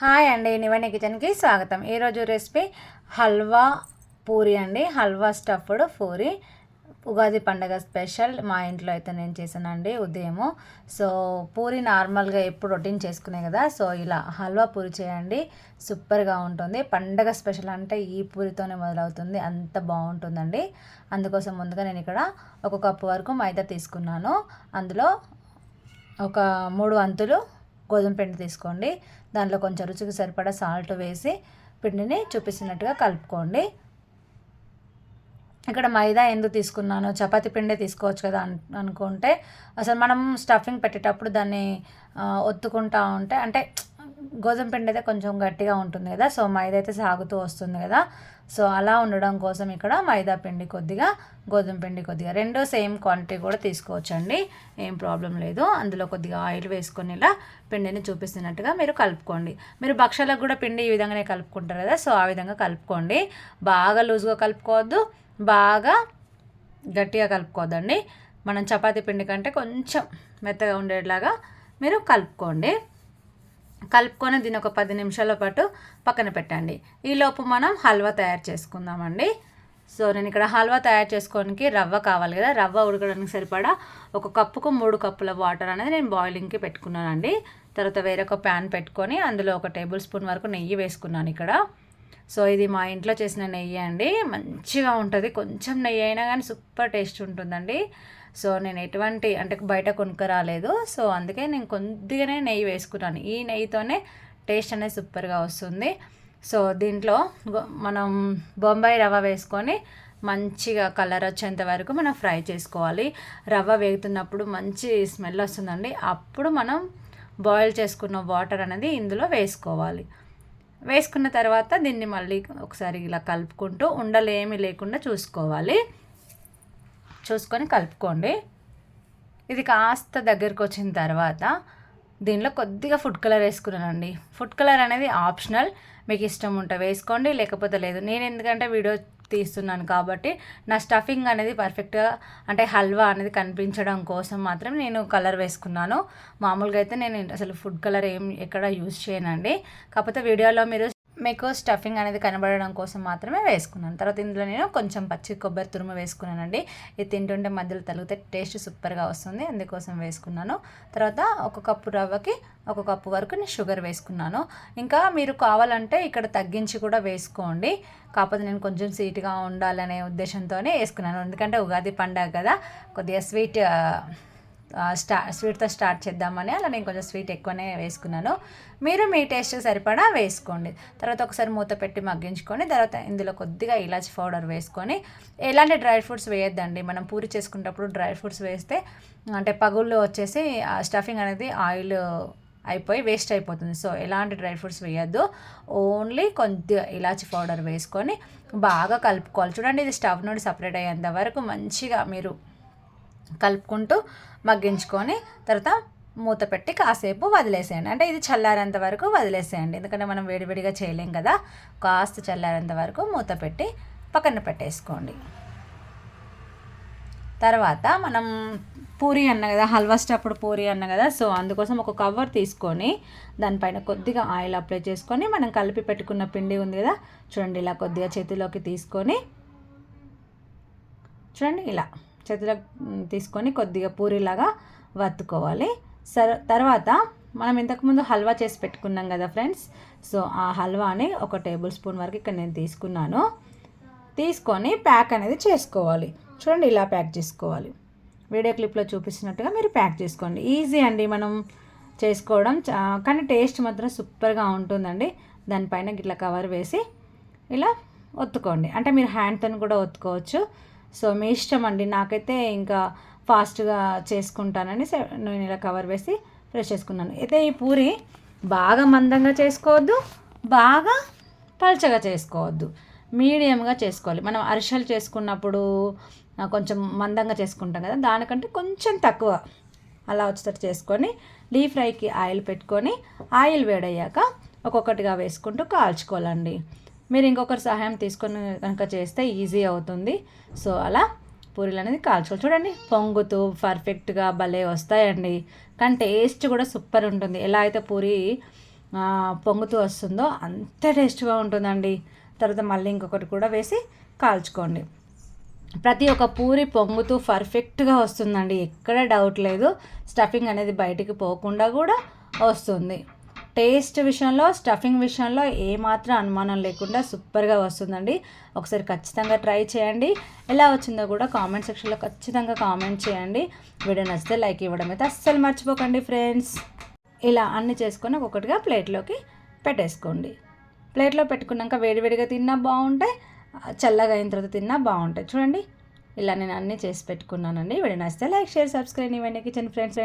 Hi అండి నివని కిచెన్కి స్వాగతం. ఈరోజు రెసిపీ హల్వా పూరి అండి. హల్వా స్టఫ్డ్ పూరి. ఉగాది పండగ స్పెషల్ మా ఇంట్లో అయితే నేను చేశానండి ఉదయము. సో పూరి నార్మల్గా ఎప్పుడు రొటీన్ చేసుకునే కదా సో ఇలా హల్వా పూరి చేయండి. సూపర్గా ఉంటుంది. పండగ స్పెషల్ అంటే ఈ పూరితోనే మొదలవుతుంది. అంత బాగుంటుందండి. అందుకోసం ముందుగా నేను ఇక్కడ ఒక కప్పు వరకు మైదా తీసుకున్నాను. అందులో ఒక మూడు వంతులు గోధుమ పిండి తీసుకోండి. దాంట్లో కొంచెం రుచికి సరిపడా సాల్ట్ వేసి పిండిని చూపిస్తున్నట్టుగా కలుపుకోండి. ఇక్కడ మైదా ఎందుకు తీసుకున్నాను చపాతి పిండే తీసుకోవచ్చు కదా అన్ అనుకుంటే అసలు మనం స్టఫింగ్ పెట్టేటప్పుడు దాన్ని ఒత్తుకుంటా ఉంటే అంటే గోధుమ పిండి అయితే కొంచెం గట్టిగా ఉంటుంది కదా సో మైదా అయితే సాగుతూ వస్తుంది కదా. సో అలా ఉండడం కోసం ఇక్కడ మైదా పిండి కొద్దిగా గోధుమ పిండి కొద్దిగా. రెండో సేమ్ క్వాంటిటీ కూడా తీసుకోవచ్చండి ఏం ప్రాబ్లం లేదు. అందులో కొద్దిగా ఆయిల్ వేసుకొని ఇలా పిండిని చూపిస్తున్నట్టుగా మీరు కలుపుకోండి. మీరు భక్షాలకు కూడా పిండి ఈ విధంగానే కలుపుకుంటారు కదా సో ఆ విధంగా కలుపుకోండి. బాగా లూజ్గా కలుపుకోవద్దు బాగా గట్టిగా కలుపుకోవద్దండి. మనం చపాతీ పిండి కంటే కొంచెం మెత్తగా ఉండేలాగా మీరు కలుపుకోండి. కలుపుకొని దీన్ని ఒక పది నిమిషాల పాటు పక్కన పెట్టండి. ఈలోపు మనం హల్వా తయారు చేసుకుందామండి. సో నేను ఇక్కడ హల్వా తయారు చేసుకోవడానికి రవ్వ కావాలి కదా. రవ్వ ఉడకడానికి సరిపడా ఒక కప్పుకు మూడు కప్పుల వాటర్ అనేది నేను బాయిలింగ్కి పెట్టుకున్నానండి. తర్వాత వేరొక ప్యాన్ పెట్టుకొని అందులో ఒక టేబుల్ స్పూన్ వరకు నెయ్యి వేసుకున్నాను ఇక్కడ. సో ఇది మా ఇంట్లో చేసిన నెయ్యి అండి. మంచిగా ఉంటుంది. కొంచెం నెయ్యి అయినా కానీ సూపర్ టేస్ట్ ఉంటుందండి. సో నేను ఎటువంటి అంటే బయట కొనుక్క రాలేదు సో అందుకే నేను కొద్దిగానే నెయ్యి వేసుకున్నాను. ఈ నెయ్యితోనే టేస్ట్ అనేది సూపర్గా వస్తుంది. సో దీంట్లో మనం బొంబాయి రవ్వ వేసుకొని మంచిగా కలర్ వచ్చేంత వరకు మనం ఫ్రై చేసుకోవాలి. రవ్వ వేగుతున్నప్పుడు మంచి స్మెల్ వస్తుందండి. అప్పుడు మనం బాయిల్ చేసుకున్న వాటర్ అనేది ఇందులో వేసుకోవాలి. వేసుకున్న తర్వాత దీన్ని మళ్ళీ ఒకసారి ఇలా కలుపుకుంటూ ఉండలు ఏమీ లేకుండా చూసుకోవాలి. చూసుకొని కలుపుకోండి. ఇది కాస్త దగ్గరకు వచ్చిన తర్వాత దీనిలో కొద్దిగా ఫుడ్ కలర్ వేసుకున్నానండి. ఫుడ్ కలర్ అనేది ఆప్షనల్ మీకు ఇష్టం ఉంటే వేసుకోండి లేకపోతే లేదు. నేను ఎందుకంటే వీడియో తీస్తున్నాను కాబట్టి నా స్టఫింగ్ అనేది పర్ఫెక్ట్గా అంటే హల్వా అనేది కనిపించడం కోసం మాత్రం నేను కలర్ వేసుకున్నాను. మామూలుగా అయితే నేను అసలు ఫుడ్ కలర్ ఏం ఎక్కడ యూజ్ చేయనండి. కాకపోతే వీడియోలో మీరు మీకు స్టఫింగ్ అనేది కనబడడం కోసం మాత్రమే వేసుకున్నాను. తర్వాత ఇందులో నేను కొంచెం పచ్చి కొబ్బరి తురుము వేసుకున్నానండి. ఇది తింటుంటే మధ్యలో తలిగితే టేస్ట్ సూపర్గా వస్తుంది. అందుకోసం వేసుకున్నాను. తర్వాత ఒక కప్పు రవ్వకి ఒక కప్పు వరకు నేను షుగర్ వేసుకున్నాను. ఇంకా మీరు కావాలంటే ఇక్కడ తగ్గించి కూడా వేసుకోండి. కాకపోతే నేను కొంచెం స్వీట్గా ఉండాలనే ఉద్దేశంతోనే వేసుకున్నాను. ఎందుకంటే ఉగాది పండగ కదా కొద్దిగా స్వీట్ స్టా స్వీట్తో స్టార్ట్ చేద్దామని అలా నేను కొంచెం స్వీట్ ఎక్కువనే వేసుకున్నాను. మీరు మీ టేస్ట్ సరిపడా వేసుకోండి. తర్వాత ఒకసారి మూత పెట్టి మగ్గించుకొని తర్వాత ఇందులో కొద్దిగా ఇలాచి పౌడర్ వేసుకొని ఎలాంటి డ్రై ఫ్రూట్స్ వేయొద్దండి. మనం పూరి చేసుకునేటప్పుడు డ్రై ఫ్రూట్స్ వేస్తే అంటే పగుళ్ళు వచ్చేసి స్టఫింగ్ అనేది ఆయిల్ అయిపోయి వేస్ట్ అయిపోతుంది. సో ఎలాంటి డ్రై ఫ్రూట్స్ వేయద్దు. ఓన్లీ కొద్దిగా ఇలాచి పౌడర్ వేసుకొని బాగా కలుపుకోవాలి. చూడండి ఇది స్టవ్ నుండి సపరేట్ అయ్యేంత వరకు మంచిగా మీరు కలుపుకుంటూ మగ్గించుకొని తర్వాత మూత పెట్టి కాసేపు వదిలేసేయండి. అంటే ఇది చల్లారేంత వరకు వదిలేసేయండి. ఎందుకంటే మనం వేడివేడిగా చేయలేం కదా. కాస్త చల్లారేంత వరకు మూత పెట్టి పక్కన పెట్టేసుకోండి. తర్వాత మనం పూరి అన్న కదా హల్వా స్టప్పుడు పూరి అన్న కదా సో అందుకోసం ఒక కవర్ తీసుకొని దానిపైన కొద్దిగా ఆయిల్ అప్లై చేసుకొని మనం కలిపి పెట్టుకున్న పిండి ఉంది కదా చూడండి ఇలా కొద్దిగా చేతిలోకి తీసుకొని చూడండి ఇలా. చేతిలో తీసుకొని కొద్దిగా పూరిలాగా వత్తుకోవాలి. సర్ తర్వాత మనం ఇంతకుముందు హల్వా చేసి పెట్టుకున్నాం కదా ఫ్రెండ్స్ సో ఆ హల్వాని ఒక టేబుల్ స్పూన్ వరకు ఇక్కడ నేను తీసుకున్నాను. తీసుకొని ప్యాక్ అనేది చేసుకోవాలి. చూడండి ఇలా ప్యాక్ చేసుకోవాలి. వీడియో క్లిప్లో చూపిస్తున్నట్టుగా మీరు ప్యాక్ చేసుకోండి. ఈజీ అండి మనం చేసుకోవడం. కానీ టేస్ట్ మాత్రం సూపర్గా ఉంటుందండి. దానిపైన గిట్ల కవర్ వేసి ఇలా ఒత్తుకోండి. అంటే మీరు హ్యాండ్తో కూడా ఒత్తుకోవచ్చు. సో మీ ఇష్టం అండి. నాకైతే ఇంకా ఫాస్ట్గా చేసుకుంటానని నేను ఇలా కవర్ వేసి ఫ్రెష్ చేసుకున్నాను. అయితే ఈ పూరి బాగా మందంగా చేసుకోవద్దు బాగా పల్చగా చేసుకోవద్దు. మీడియంగా చేసుకోవాలి. మనం అరిసెలు చేసుకున్నప్పుడు కొంచెం మందంగా చేసుకుంటాం కదా దానికంటే కొంచెం తక్కువ అలా వచ్చేటట్టు చేసుకొని డీప్ ఫ్రైకి ఆయిల్ పెట్టుకొని ఆయిల్ వేడయ్యాక ఒక్కొక్కటిగా వేసుకుంటూ కాల్చుకోవాలండి. మీరు ఇంకొకరి సహాయం తీసుకొని కనుక చేస్తే ఈజీ అవుతుంది. సో అలా పూరీలు అనేది కాల్చుకోవాలి. చూడండి పొంగుతూ పర్ఫెక్ట్గా భలే వస్తాయండి. కానీ టేస్ట్ కూడా సూపర్ ఉంటుంది. ఎలా అయితే పూరి పొంగుతూ వస్తుందో అంత టేస్ట్గా ఉంటుందండి. తర్వాత మళ్ళీ ఇంకొకటి కూడా వేసి కాల్చుకోండి. ప్రతి ఒక్క పూరి పొంగుతూ పర్ఫెక్ట్గా వస్తుందండి. ఎక్కడ డౌట్ లేదు. స్టఫింగ్ అనేది బయటికి పోకుండా కూడా వస్తుంది. టేస్ట్ విషయంలో స్టఫింగ్ విషయంలో ఏమాత్రం అనుమానం లేకుండా సూపర్గా వస్తుందండి. ఒకసారి ఖచ్చితంగా ట్రై చేయండి. ఎలా వచ్చిందో కూడా కామెంట్ సెక్షన్లో ఖచ్చితంగా కామెంట్ చేయండి. వీడియో నచ్చితే లైక్ ఇవ్వడం అయితే అస్సలు మర్చిపోకండి ఫ్రెండ్స్. ఇలా అన్ని చేసుకొని ఒక్కొక్కటిగా ప్లేట్లోకి పెట్టేసుకోండి. ప్లేట్లో పెట్టుకున్నాక వేడివేడిగా తిన్నా బాగుంటాయి. చల్లగా అయిన తర్వాత తిన్నా బాగుంటాయి. చూడండి ఇలా నేను అన్నీ చేసి పెట్టుకున్నానండి. వీడియో నచ్చితే లైక్ షేర్ సబ్స్క్రైబ్. ఇవన్నీ కిచెన్ ఫ్రెండ్స్.